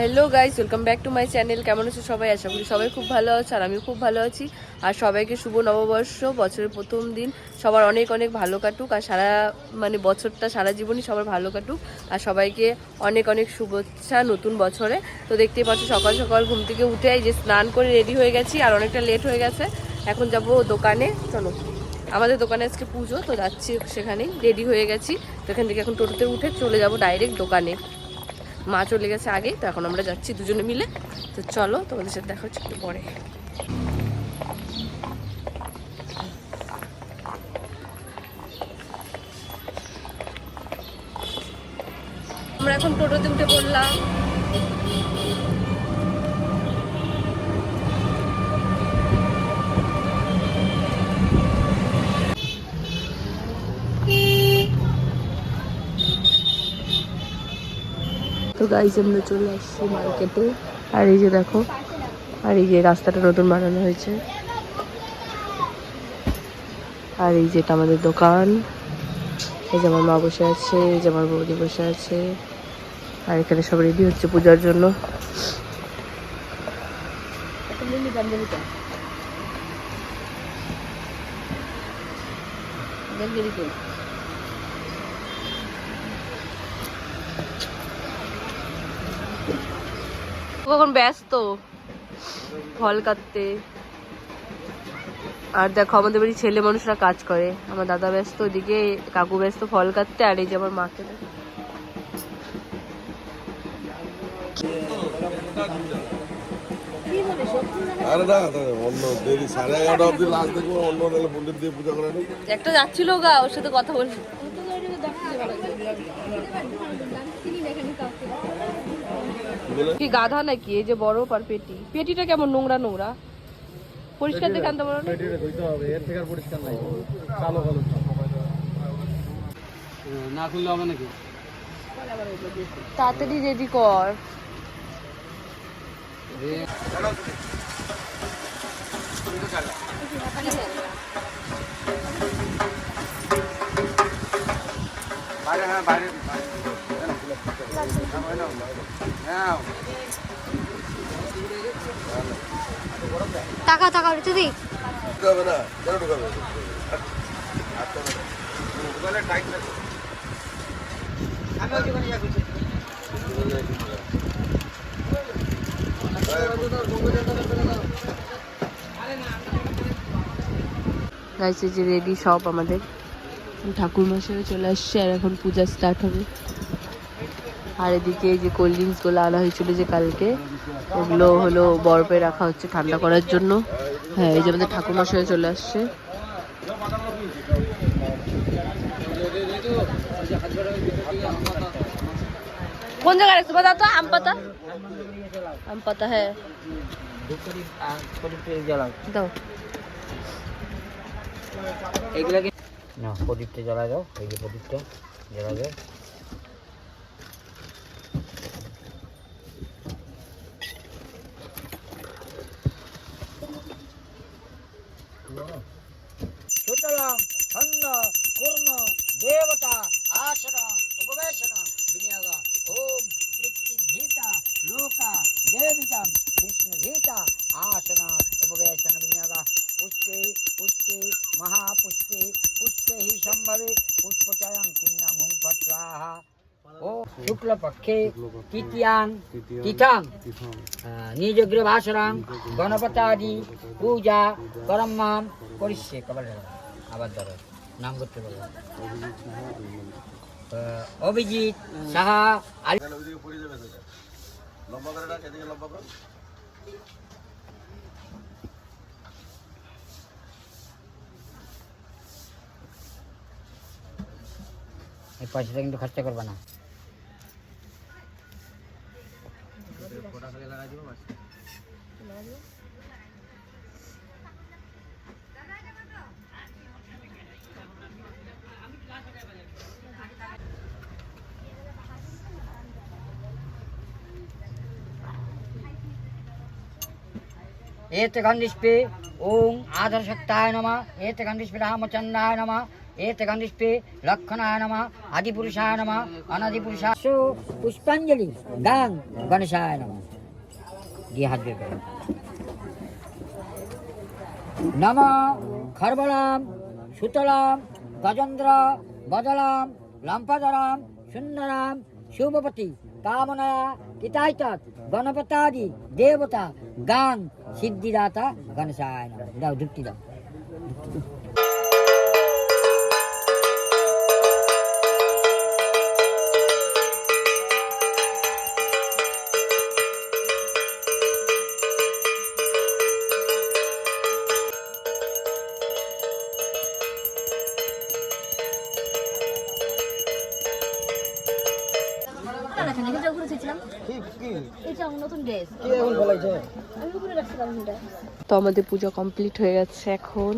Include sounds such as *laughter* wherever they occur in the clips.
Hello guys welcome back to my channel কেমন আছো সবাই? আশা করি সবাই খুব ভালো আছে আর আমিও খুব ভালো আছি। আর সবাইকে শুভ নববর্ষ, বছরের প্রথম দিন। সবার অনেক অনেক ভালো কাটুক আর সারা মানে বছরটা, সারা জীবনই সবার ভালো কাটুক। আর সবাইকে অনেক অনেক শুভেচ্ছা নতুন বছরে। তো দেখতেই পাচ্ছ, সকাল সকাল ঘুম থেকে উঠে যে স্নান করে রেডি হয়ে গেছি আর অনেকটা লেট হয়ে গেছে। এখন যাব দোকানে, চলো। আমাদের দোকানে আজকে পুজো, তো যাচ্ছি সেখানেই। রেডি হয়ে গেছি। তো এখান থেকে এখন টোটোতে উঠে চলে যাব ডাইরেক্ট দোকানে। মা চলে গেছে আগেই তো এখন আমরা যাচ্ছি দুজনে মিলে। তো চলো, তোমাদের সাথে দেখা হচ্ছে একটু পরে। আমরা এখন টোটোতে উঠে পড়লাম। তো গাইজ আমরা চলে আসছি মার্কেটে আর এই যে দেখো, আর এই যে রাস্তাটা নতুন বানানো হয়েছে। আর এই যেটা আমাদের দোকান। এই যে আমার মা বসে আছে, এই যে আমার বৌদি বসে আছে। আর এখানে সব রেডি হচ্ছে পূজার জন্য। ও এখন ব্যস্ত? ফল কাটতে আর দেখো আমাদের বাড়ি ছেলে মানুষরা কাজ করে। আমার দাদা ব্যস্ত ওদিকে কাকু ব্যস্ত ফল কাটতে আর এই যে আমার মাকে একটা যাচ্ছিল গা ওর সাথে কথা বলি বলে? কি গাধা নাকি? এই যে বড় আর পেটি। পেটিটা কেমন? নোংরা নোংরা? পরিষ্কার দেখে আনতে পারো না না খুললে হবে নাকি? তাড়াতাড়ি রেডি কর। বাইরে হ্যাঁ বাইরে। টাকা টাকা ঢুকাবে না কেন ঢুকাবে যে রেডি সব আমাদের। ঠাকুর মশাই চলে আসছে, আর এখন পূজা স্টার্ট হবে। আর এদিকে এই যে কোল্ড ড্রিঙ্কসগুলো আনা হয়েছিল যে কালকে ওগুলো হলো বরফে রাখা হচ্ছে ঠান্ডা করার জন্য। হ্যাঁ এই যে আমাদের ঠাকুর মশাই চলে আসছে। কোন জায়গায় রাখছো? বাতা তো আম পাতা। আম পাতা হ্যাঁ। দাও। এইগুলা কি না প্রদীপটা জ্বালা দাও এই যে প্রদীপটা জ্বালাবে। Wow. শুক্লপক্ষে তৃতীয়াং তিথাং। নিজগ্রে ভাসরাং গণপতাদি পূজা করম্মাম করিষ্যে কবার আবার ধরো নাম করতে বলো। অভিজিৎ সাহা আলি লম্বা করে এদিকে লম্বা কর। এই পয়সাটা কিন্তু খরচা করবে না। ఏతగంధిష్పి ఓం ఆదర్శక్తాయ నమ ఏతగంధిష్పి రామచంద్రాయ నమ ఏతగంధిష్పి లక్షణాయ నమ అధిపురుషాయ నమ అనధిపురుషాసు పుష్పాంజలి గాం గణేశాయ నమ দিয়ে হাত বের করেন নম খরবলাম সুতলাম গজেন্দ্র বদলাম লম্পদরাম সুন্দরাম শিবপতি কামনায়া কিতাইতৎ গণপতাদি দেবতা গান সিদ্ধিদাতা নমঃ দাও যুক্তি দাও তো আমাদের পূজা কমপ্লিট হয়ে গেছে এখন।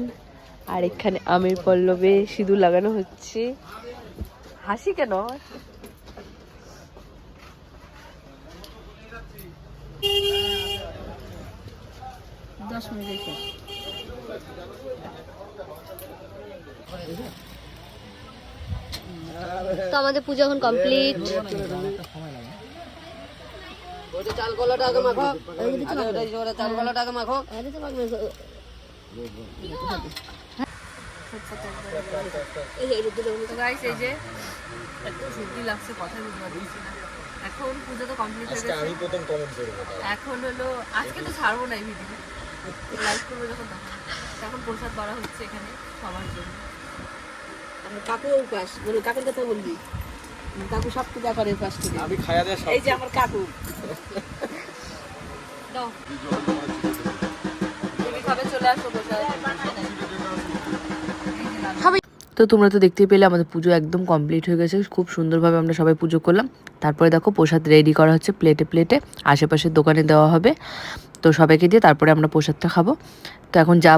আর এখানে আমের পল্লবে সিঁদুর লাগানো হচ্ছে। হাসি কেন দশ মিনিট তো আমাদের পুজো এখন কমপ্লিট চাল কলাটা আগে মাখো। চাল কলাটা আগে মাখো। এই যে রুদ্র তো গাইস এই যে একটু সর্দি লাগছে কথা বুঝতে পারছি না। এখন পুজো তো কমপ্লিট হয়ে গেছে আমি প্রথম কমেন্ট করব এখন হলো আজকে তো ছাড়বো না এই ভিডিও লাইভ করব যখন তখন। এখন প্রসাদ করা হচ্ছে এখানে সবার জন্য। কাকু উপাস বলে কাকুর কথা বলবি? কাকু সব পূজা করে উপাস করে আমি খায়া এই যে আমার কাকু। দাও। খাবে চলে আসো প্রসাদ তো তোমরা তো দেখতেই পেলে আমাদের পুজো একদম কমপ্লিট হয়ে গেছে। খুব সুন্দরভাবে আমরা সবাই পুজো করলাম। তারপরে দেখো প্রসাদ রেডি করা হচ্ছে প্লেটে প্লেটে আশেপাশের দোকানে দেওয়া হবে। তো সবাইকে দিয়ে তারপরে আমরা প্রসাদটা খাব। তো এখন যা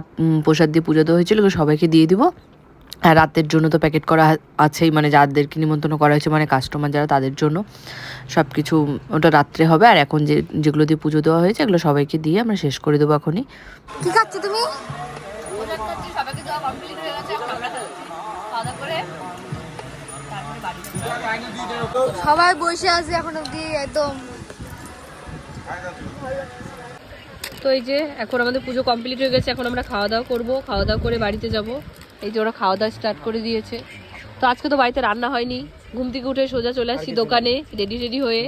প্রসাদ দিয়ে পুজো দেওয়া হয়েছিল সবাইকে দিয়ে দিব। আর রাতের জন্য তো প্যাকেট করা আছেই মানে যাদেরকে নিমন্ত্রণ করা হয়েছে মানে কাস্টমার যারা তাদের জন্য সব কিছু ওটা রাত্রে হবে। আর এখন যে যেগুলো দিয়ে পুজো দেওয়া হয়েছে এগুলো সবাইকে দিয়ে আমরা শেষ করে দেবো এখনই। কি খাচ্ছ তুমি? সবাইকে দেওয়া কমপ্লিট হয়ে গেছে এখন আমরা খাওয়া দাওয়া করে তারপরে বাড়ি সবাই বসে আছে এখন অব্দি একদম। তো এই যে এখন আমাদের পুজো কমপ্লিট হয়ে গেছে এখন আমরা খাওয়া দাওয়া করব। খাওয়া দাওয়া করে বাড়িতে যাব। এই যে ওরা খাওয়া দাওয়া স্টার্ট করে দিয়েছে। তো আজকে তো বাড়িতে রান্না হয়নি। ঘুম থেকে উঠে সোজা চলে আসছি দোকানে রেডি রেডি হয়ে।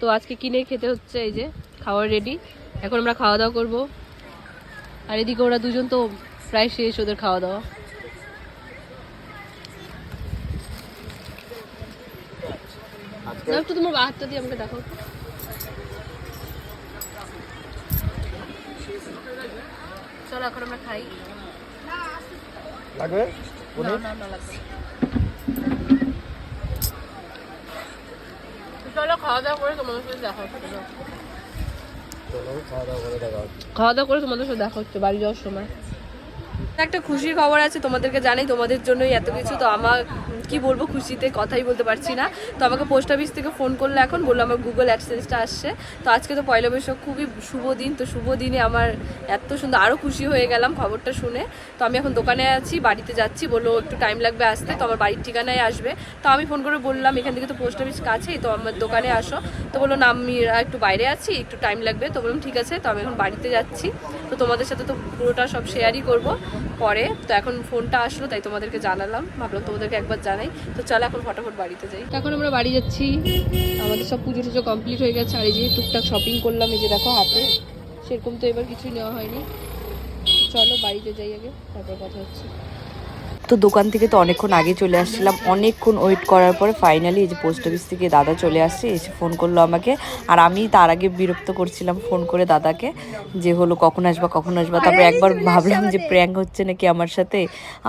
তো আজকে কিনে খেতে হচ্ছে এই যে খাওয়ার রেডি এখন আমরা খাওয়া দাওয়া করব। আর এদিকে ওরা দুজন তো প্রায় শেষ ওদের খাওয়া দাওয়া। একটু তোমার হাতটা দিয়ে আমাকে দেখো চলো এখন আমরা খাই। লাগবে। চলো খাওয়া দাওয়া করে তোমাদের সাথে দেখা হচ্ছে খাওয়া দাওয়া করে তোমাদের সাথে দেখা হচ্ছে বাড়ি যাওয়ার সময়। একটা খুশির খবর আছে তোমাদেরকে জানি তোমাদের জন্যই এত কিছু তো আমার কি বলব, খুশিতে কথাই বলতে পারছি না। তো আমাকে পোস্ট অফিস থেকে ফোন করল এখন, বলল আমার গুগল অ্যাডসেন্সটা আসছে। তো আজকে তো পয়লা বৈশাখ, খুবই শুভ দিন। তো শুভ দিনে আমার এত সুন্দর আরও খুশি হয়ে গেলাম খবরটা শুনে। তো আমি এখন দোকানে আছি, বাড়িতে যাচ্ছি, বলল একটু টাইম লাগবে আসতে। তো আমার বাড়ির ঠিকানায় আসবে। তো আমি ফোন করে বললাম, এখান থেকে তো পোস্ট অফিস কাছেই, তো আমার দোকানে আসো। তো বলল, না, আমি একটু বাইরে আছি, একটু টাইম লাগবে। তো বললাম, ঠিক আছে। তো আমি এখন বাড়িতে যাচ্ছি। তো তোমাদের সাথে তো পুরোটা সব শেয়ারই করব। পরে, তো এখন ফোনটা আসলো, তাই তোমাদেরকে জানালাম। ভাবলাম তোমাদেরকে একবার জানাই তো চলো এখন ফটাফট বাড়িতে যাই। এখন আমরা বাড়ি যাচ্ছি। আমাদের সব পুজো টুজো কমপ্লিট হয়ে গেছে। আর এই যে টুকটাক শপিং করলাম, এই যে দেখো হাতে। সেরকম তো এবার কিছুই নেওয়া হয়নি। চলো বাড়িতে যাই আগে, তারপর কথা হচ্ছে। তো দোকান থেকে তো অনেকক্ষণ আগে চলে আসছিলাম। অনেকক্ষণ ওয়েট করার পরে ফাইনালি এই যে পোস্ট অফিস থেকে দাদা চলে আসছে এসে ফোন করল আমাকে। আর আমি তার আগে বিরক্ত করছিলাম ফোন করে দাদাকে যে হলো কখন আসবা কখন আসবা? তারপর একবার ভাবলাম যে প্র্যাঙ্ক হচ্ছে নাকি আমার সাথে?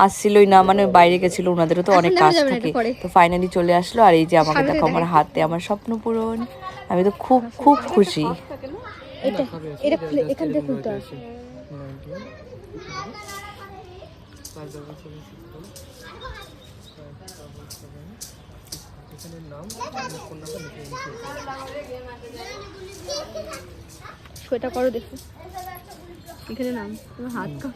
আসছিলই না মানে বাইরে গেছিল ওনাদেরও তো অনেক *laughs* কাজ থাকে। তো ফাইনালি চলে আসলো আর এই যে আমাকে দেখো আমার হাতে আমার স্বপ্ন পূরণ। আমি তো খুব খুব খুশি। এটা এটা এখান থেকে খুলতে হবে সোয়েটা করো দেখো। এখানে নাম, তোমার হাত কা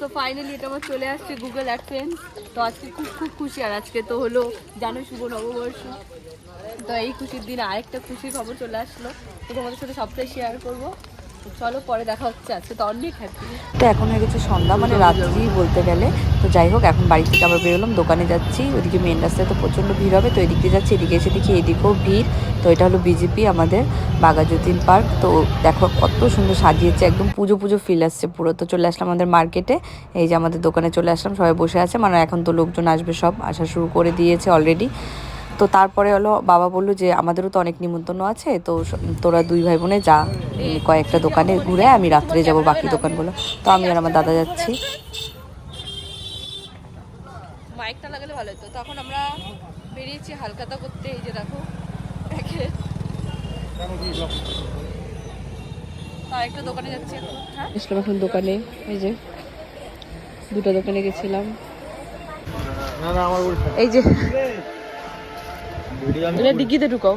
তো ফাইনালি এটা আমার চলে আসছে গুগল অ্যাডসেন্স তো আজকে খুব খুব খুশি। আর আজকে তো হলো জানো শুভ নববর্ষ। তো এই খুশির দিনে আরেকটা খুশির খবর চলে আসলো। তো তোমাদের সাথে সবটাই শেয়ার করব। তো চলো পরে দেখা হচ্ছে আজকে তো অনেক হ্যাপি তো এখন হয়ে গেছে সন্ধ্যা মানে রাত্রি বলতে গেলে। তো যাই হোক এখন বাড়ি থেকে আবার বেরোলাম দোকানে যাচ্ছি। ওইদিকে মেন রাস্তায় তো প্রচণ্ড ভিড় হবে তো এদিক দিয়ে যাচ্ছি এদিকে এসে দেখি এদিকেও ভিড়। তো এটা হলো বিজেপি আমাদের বাগাযতীন পার্ক। তো দেখো কত সুন্দর সাজিয়েছে একদম পুজো পুজো ফিল আসছে পুরো। তো চলে আসলাম আমাদের মার্কেটে এই যে আমাদের দোকানে চলে আসলাম সবাই বসে আছে। মানে এখন তো লোকজন আসবে সব আসা শুরু করে দিয়েছে অলরেডি তো তারপরে হলো বাবা বলল যে আমাদেরও তো অনেক নিমন্ত্রণ আছে তো স- তোরা দুই ভাই বোনে যা কয়েকটা দোকানে ঘুরে আমি রাত্রে যাব বাকি দোকানগুলো তো আমি আর আমার দাদা যাচ্ছি। মাইকটা লাগালে ভালো হতো। তখন আমরা বেরিয়েছি হালকাতা করতে এই যে দেখো দেখে আর একটা দোকানে যাচ্ছি হ্যাঁ? এখন দোকানে এই যে দুটো দোকানে গেছিলাম। এই যে এটা ডিগ্গিতে ঢুকাও।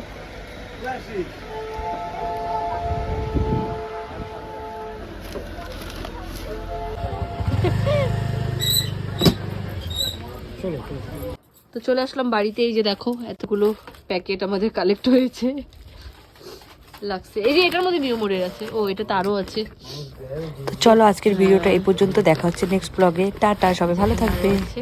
তো চলে আসলাম বাড়িতে এই যে দেখো এতগুলো প্যাকেট আমাদের কালেক্ট হয়েছে। লাগছে। এই যে এটার মধ্যে মিউমোরের আছে। ও এটা তারও আছে। চলো আজকের ভিডিওটা এই পর্যন্ত। দেখা হচ্ছে নেক্সট ব্লগে টাটা সবাই ভালো থাকবে। আছে।